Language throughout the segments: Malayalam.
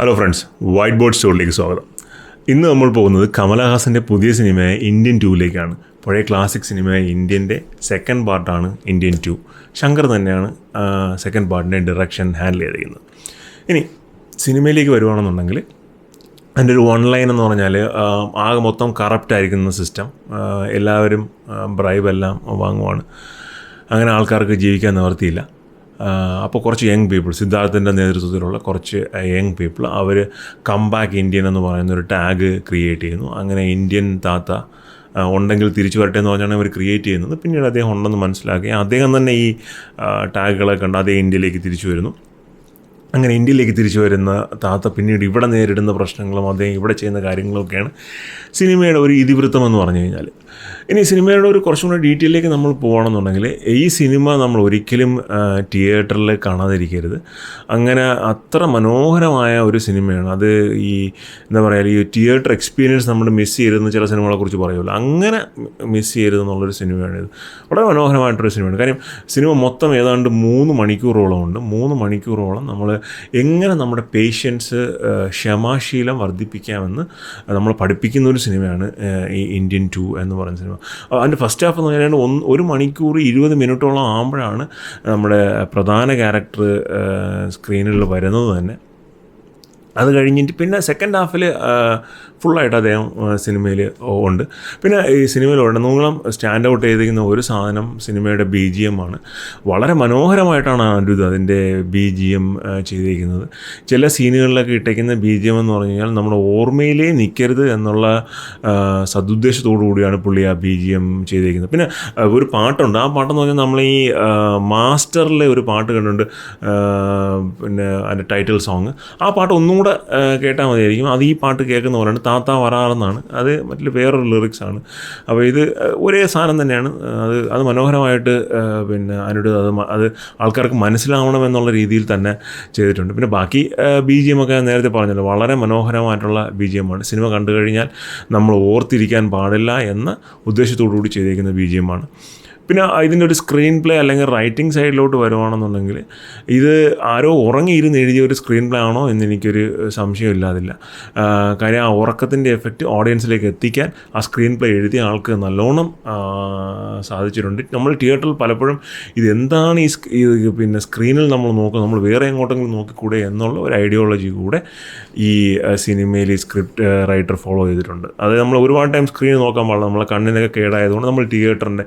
ഹലോ ഫ്രണ്ട്സ് വൈറ്റ് ബോർഡ് സ്റ്റോറിലേക്ക് സ്വാഗതം. ഇന്ന് നമ്മൾ പോകുന്നത് കമലഹാസന്റെ പുതിയ സിനിമയായ ഇന്ത്യൻ ടൂവിലേക്കാണ് പഴയ ക്ലാസിക് സിനിമയായ ഇന്ത്യന്റെ സെക്കൻഡ് പാർട്ടാണ് ഇന്ത്യൻ ടു ശങ്കർ തന്നെയാണ് സെക്കൻഡ് പാർട്ടിന്റെ ഡയറക്ഷൻ ഹാൻഡിൽ ചെയ്തിരിക്കുന്നത്. ഇനി സിനിമയിലേക്ക് വരുവാണെന്നുണ്ടെങ്കിൽ അതിന്റെ ഒരു വൺ ലൈൻ എന്ന് പറഞ്ഞാൽ ആകെ മൊത്തം കറപ്റ്റ് ആയിരിക്കുന്ന സിസ്റ്റം എല്ലാവരും ബ്രൈബെല്ലാം വാങ്ങുവാണ്. അങ്ങനെ ആൾക്കാർക്ക് ജീവിക്കാൻ നിവർത്തിയില്ല. അപ്പോൾ കുറച്ച് യങ് പീപ്പിൾ സിദ്ധാർത്ഥിന്റെ നേതൃത്വത്തിലുള്ള കുറച്ച് യങ് പീപ്പിൾ അവർ കം ബാക്ക് ഇന്ത്യൻ എന്ന് പറയുന്ന ഒരു ടാഗ് ക്രിയേറ്റ് ചെയ്യുന്നു. അങ്ങനെ ഇന്ത്യൻ താത്ത ഉണ്ടെങ്കിൽ തിരിച്ചു വരട്ടെ എന്ന് പറഞ്ഞാണ് അവർ ക്രിയേറ്റ് ചെയ്യുന്നത്. പിന്നീട് അദ്ദേഹം ഉണ്ടെന്ന് മനസ്സിലാക്കി. അദ്ദേഹം തന്നെ ഈ ടാഗുകളെ കണ്ട് അതേ ഇന്ത്യയിലേക്ക് തിരിച്ചു വരുന്നു. അങ്ങനെ ഇന്ത്യയിലേക്ക് തിരിച്ചു വരുന്ന താത്ത പിന്നീട് ഇവിടെ നേരിടുന്ന പ്രശ്നങ്ങളും അദ്ദേഹം ഇവിടെ ചെയ്യുന്ന കാര്യങ്ങളൊക്കെയാണ് സിനിമയുടെ ഒരു ഇതിവൃത്തം എന്ന് പറഞ്ഞു കഴിഞ്ഞാൽ. ഇനി സിനിമയുടെ ഒരു കുറച്ചും കൂടെ ഡീറ്റെയിലേക്ക് നമ്മൾ പോകണമെന്നുണ്ടെങ്കിൽ ഈ സിനിമ നമ്മൾ ഒരിക്കലും തിയേറ്ററിൽ കാണാതിരിക്കരുത്. അങ്ങനെ അത്ര മനോഹരമായ ഒരു സിനിമയാണ്. അത് ഈ എന്താ പറയുക ഈ തിയേറ്റർ എക്സ്പീരിയൻസ് നമ്മൾ മിസ് ചെയ്തെന്ന് ചില സിനിമകളെക്കുറിച്ച് പറയുമല്ലോ. അങ്ങനെ മിസ് ചെയ്തെന്നുള്ളൊരു സിനിമയാണിത്. വളരെ മനോഹരമായിട്ടൊരു സിനിമയാണ്. കാര്യം സിനിമ മൊത്തം ഏതാണ്ട് മൂന്ന് മണിക്കൂറോളം ഉണ്ട്. മൂന്ന് മണിക്കൂറോളം നമ്മൾ എങ്ങനെ നമ്മുടെ പേഷ്യൻസ് ക്ഷമാശീലം വർദ്ധിപ്പിക്കാമെന്ന് നമ്മൾ പഠിപ്പിക്കുന്ന ഒരു സിനിമയാണ് ഈ ഇന്ത്യൻ ടു എന്ന് പറയുന്ന സിനിമ. അതിന്റെ ഫസ്റ്റ് ഹാഫ് എന്ന് പറഞ്ഞാൽ ഒന്ന് ഒരു മണിക്കൂർ ഇരുപത് മിനിറ്റോളം ആകുമ്പോഴാണ് നമ്മുടെ പ്രധാന ക്യാരക്ടർ സ്ക്രീനിൽ വരുന്നത് തന്നെ. അത് കഴിഞ്ഞിട്ട് പിന്നെ സെക്കൻഡ് ഹാഫിൽ ഫുള്ളായിട്ട് അദ്ദേഹം സിനിമയിൽ ഉണ്ട്. പിന്നെ ഈ സിനിമയിൽ ഉടനീളം സ്റ്റാൻഡ് ഔട്ട് ചെയ്തിരിക്കുന്ന ഒരു സാധനം സിനിമയുടെ ബി ജി എം ആണ്. വളരെ മനോഹരമായിട്ടാണ് അനിരുദ്ധ് അതിന്റെ ബി ജി എം ചെയ്തിരിക്കുന്നത്. ചില സീനുകളിലൊക്കെ ഇട്ടേക്കുന്ന ബി ജി എം എന്ന് പറഞ്ഞു കഴിഞ്ഞാൽ നമ്മുടെ ഓർമ്മയിലേ നിൽക്കരുത് എന്നുള്ള സദുദ്ദേശത്തോടു കൂടിയാണ് പുള്ളി ആ ബി ജി എം ചെയ്തിരിക്കുന്നത്. പിന്നെ ഒരു പാട്ടുണ്ട്. ആ പാട്ടെന്ന് പറഞ്ഞാൽ നമ്മൾ ഈ മാസ്റ്ററിലെ ഒരു പാട്ട് കണ്ടിട്ടുണ്ട് പിന്നെ അതിന്റെ ടൈറ്റിൽ സോങ്. ആ പാട്ട് ഒന്നും കൂടെ കേട്ടാൽ മതിയായിരിക്കും. അത് ഈ പാട്ട് കേൾക്കുന്ന പോലെയാണ് താത്ത വരാറെന്നാണ്. അത് മറ്റു വേറൊരു ലിറിക്സാണ് അപ്പോൾ ഇത് ഒരേ സാധനം തന്നെയാണ്. അത് അത് മനോഹരമായിട്ട് പിന്നെ അനുട് അത് അത് ആൾക്കാർക്ക് മനസ്സിലാവണം എന്നുള്ള രീതിയിൽ തന്നെ ചെയ്തിട്ടുണ്ട്. പിന്നെ ബാക്കി ബി ജി എം ഒക്കെ നേരത്തെ പറഞ്ഞല്ലോ വളരെ മനോഹരമായിട്ടുള്ള ബി ജി എമ്മാണ് സിനിമ കണ്ടു കഴിഞ്ഞാൽ നമ്മൾ ഓർത്തിരിക്കാൻ പാടില്ല എന്ന ഉദ്ദേശത്തോടു കൂടി ചെയ്തിരിക്കുന്ന ബി ജി എം ആണ്. പിന്നെ ഇതിന്റെ ഒരു സ്ക്രീൻ പ്ലേ അല്ലെങ്കിൽ റൈറ്റിംഗ് സൈഡിലോട്ട് വരുവാണെന്നുണ്ടെങ്കിൽ ഇത് ആരോ ഉറങ്ങിയിരുന്ന് എഴുതിയ ഒരു സ്ക്രീൻ പ്ലേ ആണോ എന്ന് എനിക്കൊരു സംശയം ഇല്ലാതില്ല. കാര്യം ആ ഉറക്കത്തിന്റെ എഫക്റ്റ് ഓഡിയൻസിലേക്ക് എത്തിക്കാൻ ആ സ്ക്രീൻ പ്ലേ എഴുതിയ ആൾക്ക് നല്ലോണം സാധിച്ചിട്ടുണ്ട്. നമ്മൾ തിയേറ്ററിൽ പലപ്പോഴും ഇതെന്താണ് ഈ പിന്നെ സ്ക്രീനിൽ നമ്മൾ നോക്കുക നമ്മൾ വേറെ എങ്ങോട്ടെങ്കിലും നോക്കിക്കൂടെ എന്നുള്ള ഒരു ഐഡിയോളജി കൂടെ ഈ സിനിമയിൽ ഈ സ്ക്രിപ്റ്റ് റൈറ്റർ ഫോളോ ചെയ്തിട്ടുണ്ട്. അത് നമ്മൾ ഒരുപാട് ടൈം സ്ക്രീൻ നോക്കാൻ പാടില്ല. നമ്മളെ കണ്ണിനൊക്കെ കേടായതുകൊണ്ട് നമ്മൾ തിയേറ്ററിന്റെ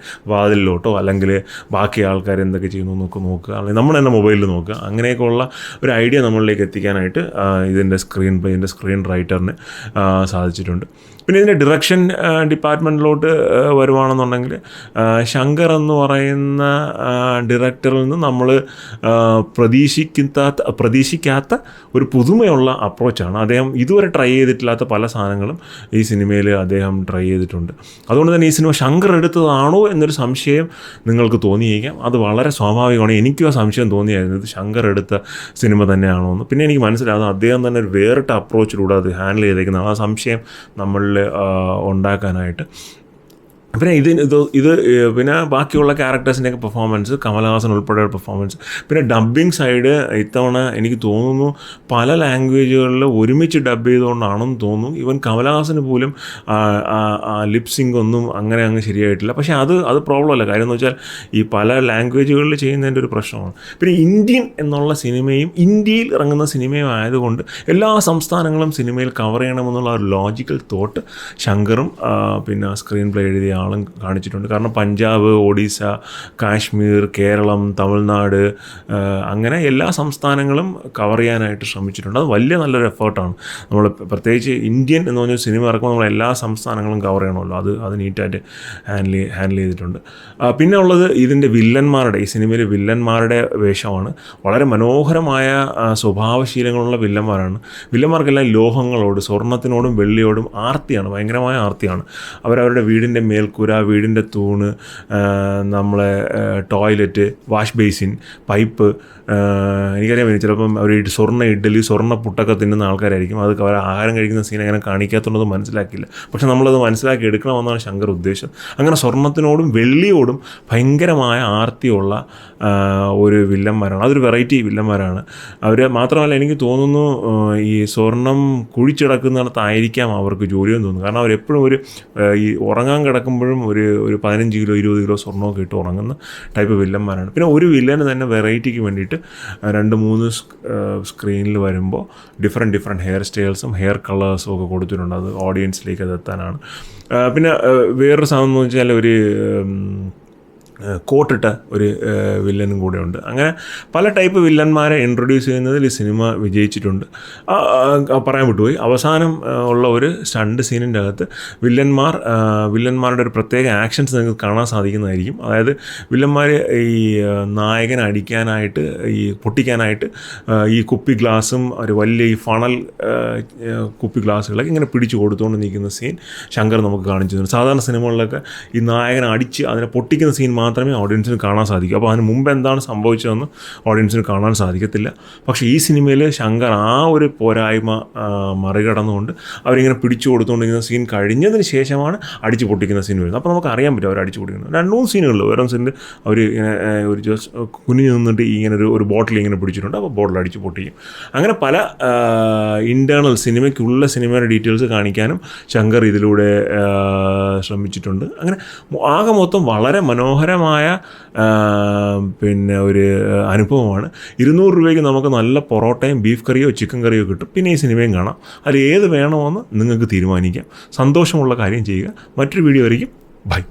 വാതിലിലോട്ടോ അല്ലെങ്കിൽ ബാക്കി ആൾക്കാർ എന്തൊക്കെ ചെയ്യുന്നു നോക്ക് നോക്കുക. അല്ലെങ്കിൽ നമ്മൾ തന്നെ മൊബൈലിൽ നോക്കുക. അങ്ങനെയൊക്കെയുള്ള ഒരു ഐഡിയ നമ്മളിലേക്ക് എത്തിക്കാനായിട്ട് ഇതിന്റെ സ്ക്രീൻ പ്ലേന്റെ സ്ക്രീൻ റൈറ്ററിന് സാധിച്ചിട്ടുണ്ട്. പിന്നെ ഇതിന്റെ ഡിറക്ഷൻ ഡിപ്പാർട്ട്മെന്റിലോട്ട് വരുവാണെന്നുണ്ടെങ്കിൽ ശങ്കർ എന്ന് പറയുന്ന ഡയറക്ടറിൽ നിന്ന് നമ്മൾ പ്രതീക്ഷിക്കാത്ത പ്രതീക്ഷിക്കാത്ത ഒരു പുതുമയുള്ള അപ്രോച്ചാണ്. അദ്ദേഹം ഇതുവരെ ട്രൈ ചെയ്തിട്ടില്ലാത്ത പല സാധനങ്ങളും ഈ സിനിമയിൽ അദ്ദേഹം ട്രൈ ചെയ്തിട്ടുണ്ട്. അതുകൊണ്ട് തന്നെ ഈ സിനിമ ശങ്കർ എടുത്തതാണോ എന്നൊരു സംശയം നിങ്ങൾക്ക് തോന്നിയേക്കാം. അത് വളരെ സ്വാഭാവികമാണ്. എനിക്കും ആ സംശയം തോന്നിയായിരുന്നു. ഇത് ശങ്കർ എടുത്ത സിനിമ തന്നെയാണോ എന്ന്. പിന്നെ എനിക്ക് മനസ്സിലാകും അദ്ദേഹം തന്നെ ഒരു വേറിട്ട അപ്രോച്ചിലൂടെ അത് ഹാൻഡിൽ ചെയ്തേക്കുന്ന ആ സംശയം നമ്മളിൽ ഉണ്ടാക്കാനായിട്ട്. പിന്നെ ഇത് ഇത് ഇത് പിന്നെ ബാക്കിയുള്ള ക്യാരക്ടേഴ്സിന്റെയൊക്കെ പെർഫോമൻസ് കമലഹാസൻ ഉൾപ്പെടെയുള്ള പെർഫോമൻസ് പിന്നെ ഡബ്ബിംഗ് സൈഡ് ഇത്തവണ എനിക്ക് തോന്നുന്നു പല ലാംഗ്വേജുകളിൽ ഒരുമിച്ച് ഡബ് ചെയ്തുകൊണ്ടാണെന്ന് തോന്നുന്നു. ഈവൻ കമലഹാസന് പോലും ലിപ്സിംഗ് ഒന്നും അങ്ങനെ അങ്ങ് ശരിയായിട്ടില്ല. പക്ഷേ അത് അത് പ്രോബ്ലം അല്ല. കാര്യം എന്ന് വെച്ചാൽ ഈ പല ലാംഗ്വേജുകളിൽ ചെയ്യുന്നതിന്റെ ഒരു പ്രശ്നമാണ്. പിന്നെ ഇന്ത്യൻ എന്നുള്ള സിനിമയും ഇന്ത്യയിൽ ഇറങ്ങുന്ന സിനിമയും ആയതുകൊണ്ട് എല്ലാ സംസ്ഥാനങ്ങളും സിനിമയിൽ കവർ ചെയ്യണമെന്നുള്ള ഒരു ലോജിക്കൽ തോട്ട് ശങ്കറും പിന്നെ സ്ക്രീൻ പ്ലേ എഴുതിയ ആളും കാണിച്ചിട്ടുണ്ട്. കാരണം പഞ്ചാബ് ഒഡീസ കാശ്മീർ കേരളം തമിഴ്നാട് അങ്ങനെ എല്ലാ സംസ്ഥാനങ്ങളും കവർ ചെയ്യാനായിട്ട് ശ്രമിച്ചിട്ടുണ്ട്. അത് വലിയ നല്ലൊരു എഫേർട്ടാണ് നമ്മൾ പ്രത്യേകിച്ച് ഇന്ത്യൻ എന്ന് പറഞ്ഞ സിനിമ ഇറക്കുമ്പോൾ നമ്മൾ എല്ലാ സംസ്ഥാനങ്ങളും കവർ ചെയ്യണമല്ലോ. അത് അത് നീറ്റായിട്ട് ഹാൻഡിൽ ഹാൻഡിൽ ചെയ്തിട്ടുണ്ട്. പിന്നെ ഉള്ളത് ഇതിന്റെ വില്ലന്മാരുടെ ഈ സിനിമയിലെ വില്ലന്മാരുടെ വേഷമാണ്. വളരെ മനോഹരമായ സ്വഭാവശീലങ്ങളുള്ള വില്ലന്മാരാണ്. വില്ലന്മാർക്കെല്ലാം ലോഹങ്ങളോട് സ്വർണത്തിനോടും വെള്ളിയോടും ആർത്തിയാണ് ഭയങ്കരമായ ആർത്തിയാണ്. അവരവരുടെ വീടിന്റെ മേൽക്കൂര മേൽക്കൂര വീടിന്റെ തൂണ് നമ്മളെ ടോയ്ലറ്റ് വാഷ് ബേസിൻ പൈപ്പ് എനിക്കറിയാം എനിക്കറിയാൻ പറ്റും ചിലപ്പം അവർ സ്വർണ ഇഡ്ഡലി സ്വർണ പുട്ടൊക്കെ തിന്നുന്ന ആൾക്കാരായിരിക്കും. അത് അവർ ആഹാരം കഴിക്കുന്ന സീൻ അങ്ങനെ കാണിക്കാത്തതുകൊണ്ട് മനസ്സിലാക്കില്ല പക്ഷെ നമ്മളത് മനസ്സിലാക്കി എടുക്കണമെന്നാണ് ശങ്കർ ഉദ്ദേശം. അങ്ങനെ സ്വർണത്തിനോടും വെള്ളിയോടും ഭയങ്കരമായ ആർത്തിയുള്ള ഒരു വില്ലന്മാരാണ്. അതൊരു വെറൈറ്റി വില്ലന്മാരാണ്. അവർ മാത്രമല്ല എനിക്ക് തോന്നുന്നു ഈ സ്വർണം കുഴിച്ചിടക്കുന്നിടത്തായിരിക്കാം അവർക്ക് ജോലിയെന്ന് തോന്നുന്നു. കാരണം അവരെപ്പോഴും ഒരു ഈ ഉറങ്ങാൻ കിടക്കുമ്പോഴും ഒരു ഒരു പതിനഞ്ച് കിലോ ഇരുപത് കിലോ സ്വർണമൊക്കെ ഇട്ട് ഉറങ്ങുന്ന ടൈപ്പ് വില്ലന്മാരാണ് പിന്നെ ഒരു വില്ലന് തന്നെ വെറൈറ്റിക്ക് വേണ്ടിയിട്ട് രണ്ട് മൂന്ന് സ്ക്രീനിൽ വരുമ്പോൾ ഡിഫറെന്റ് ഡിഫറെന്റ് ഹെയർ സ്റ്റൈൽസും ഹെയർ കളേഴ്സും ഒക്കെ കൊടുത്തിട്ടുണ്ട്. അത് ഓഡിയൻസിലേക്ക് അത് എത്താനാണ്. പിന്നെ വേറൊരു സാധനം എന്ന് വെച്ചാൽ ഒരു കോട്ടിട്ട ഒരു വില്ലനും കൂടെ ഉണ്ട് അങ്ങനെ പല ടൈപ്പ് വില്ലന്മാരെ ഇൻട്രൊഡ്യൂസ് ചെയ്യുന്നതിൽ ഈ സിനിമ വിജയിച്ചിട്ടുണ്ട്. പറയാൻ വിട്ടുപോയി. അവസാനം ഉള്ള ഒരു സ്റ്റണ്ട് സീനിന്റെ അകത്ത് വില്ലന്മാർ വില്ലന്മാരുടെ ഒരു പ്രത്യേക ആക്ഷൻസ് നിങ്ങൾക്ക് കാണാൻ സാധിക്കുന്നതായിരിക്കും. അതായത് വില്ലന്മാർ ഈ നായകനെ അടിക്കാനായിട്ട് ഈ പൊട്ടിക്കാനായിട്ട് ഈ കുപ്പി ഗ്ലാസും ഒരു വലിയ ഈ ഫണൽ കുപ്പി ഗ്ലാസ്സുകളൊക്കെ ഇങ്ങനെ പിടിച്ചു കൊടുത്തുകൊണ്ട് നിൽക്കുന്ന സീൻ ശങ്കർ നമുക്ക് കാണിച്ചു സാധാരണ സിനിമകളിലൊക്കെ ഈ നായകനെ അടിച്ച് അതിനെ പൊട്ടിക്കുന്ന സീൻ മാത്രമേ ഓഡിയൻസിന് കാണാൻ സാധിക്കൂ. അപ്പോൾ അതിന് മുമ്പ് എന്താണ് സംഭവിച്ചതെന്ന് ഓഡിയൻസിന് കാണാൻ സാധിക്കത്തില്ല. പക്ഷേ ഈ സിനിമയിൽ ശങ്കർ ആ ഒരു പോരായ്മ മറികടന്നുകൊണ്ട് അവരിങ്ങനെ പിടിച്ചു കൊടുത്തുകൊണ്ടിരിക്കുന്ന സീൻ കഴിഞ്ഞതിന് ശേഷമാണ് അടിച്ചു പൊട്ടിക്കുന്ന സീൻ വരുന്നത്. അപ്പോൾ നമുക്ക് അറിയാൻ പറ്റും അവർ അടിച്ചു പൊട്ടിക്കുന്നത്. രണ്ട് സീനുകളിൽ ഓരോ സീനിൽ അവർ ഇങ്ങനെ ഒരു ജസ്റ്റ് കുനിഞ്ഞു നിന്നിട്ട് ഇങ്ങനെ ഒരു ഒരു ബോട്ടിൽ ഇങ്ങനെ പിടിച്ചിട്ടുണ്ട്. അപ്പോൾ ബോട്ടിൽ അടിച്ചു പൊട്ടിക്കും. അങ്ങനെ പല ഇന്റേർണൽ സിനിമയ്ക്കുള്ള സിനിമയുടെ ഡീറ്റെയിൽസ് കാണിക്കാനും ശങ്കർ ഇതിലൂടെ ശ്രമിച്ചിട്ടുണ്ട്. അങ്ങനെ ആകെ മൊത്തം വളരെ മനോഹരമായ പിന്നെ ഒരു അനുഭവമാണ്. ഇരുന്നൂറ് രൂപയ്ക്ക് നമുക്ക് നല്ല പൊറോട്ടയും ബീഫ് കറിയോ ചിക്കൻ കറിയോ കിട്ടും. പിന്നെ ഈ സിനിമയും കാണാം. അതിൽ ഏത് വേണമെന്ന് നിങ്ങൾക്ക് തീരുമാനിക്കാം. സന്തോഷമുള്ള കാര്യം ചെയ്യുക. മറ്റൊരു വീഡിയോ ആയിരിക്കും. ബൈ.